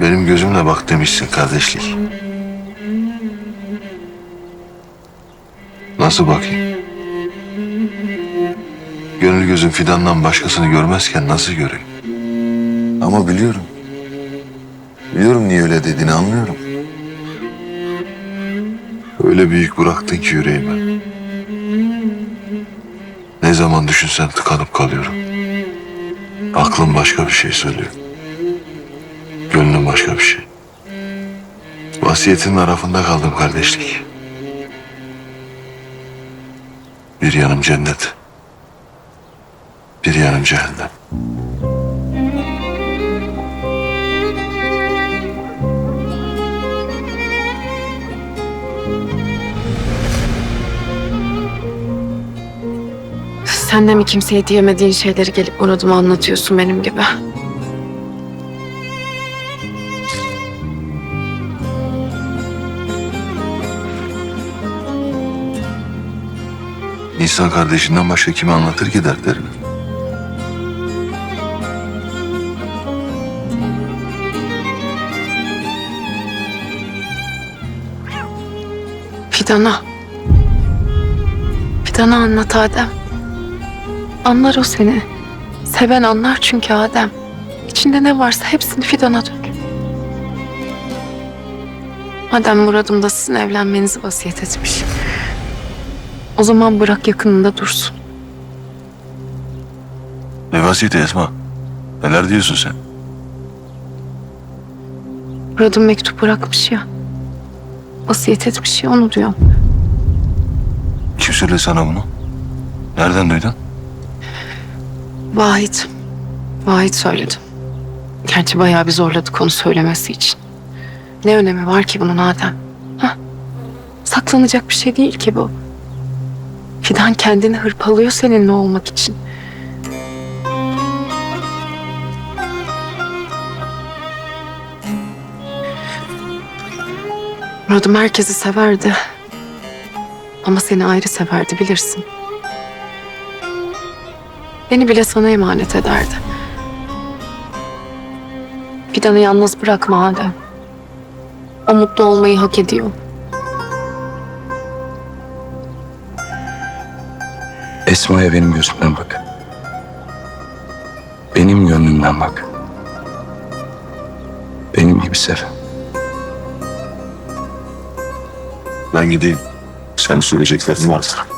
Benim gözümle bak demişsin kardeşlik. Nasıl bakayım? Gönül gözüm fidandan başkasını görmezken nasıl göreyim? Ama biliyorum. Biliyorum niye öyle dediğini anlıyorum. Öyle büyük bıraktın ki yüreğime. Ne zaman düşünsem tıkanıp kalıyorum. Aklım başka bir şey söylüyor. Gönlüm başka bir şey. Vasiyetin arafında kaldım kardeşlik. Bir yanım cennet. Bir yanım cehennem. Sen de mi kimseye diyemediğin şeyleri gelip Murat'ıma anlatıyorsun benim gibi? İnsan kardeşinden başka kime anlatır ki dertlerini? Fidan'a. Fidan'a anlat Adem. Anlar o seni. Seven anlar çünkü Adem. İçinde ne varsa hepsini Fidan'a dök. Adem Murad'ım sizin evlenmenizi vasiyet etmiş. O zaman bırak yakınında dursun. Ne vasiyeti Esma? Neler diyorsun sen? Murad'ım mektup bırakmış ya. Vasiyet etmiş ya onu diyorum. Kim söyledi sana bunu? Nereden duydun? Vahit. Vahit söyledi. Gerçi bayağı bir zorladık onu söylemesi için. Ne önemi var ki bunun Adem? Hah? Saklanacak bir şey değil ki bu. Fidan kendini hırpalıyor seninle olmak için. Murat'ım herkesi severdi. Ama seni ayrı severdi bilirsin. Beni bile sana emanet ederdi. Fidan'ı yalnız bırakma Adem. O mutlu olmayı hak ediyor. Esma'ya benim gözümden bak. Benim gönlümden bak. Benim gibi sev. Ben gideyim. Sen söyleyeceklerin varsa.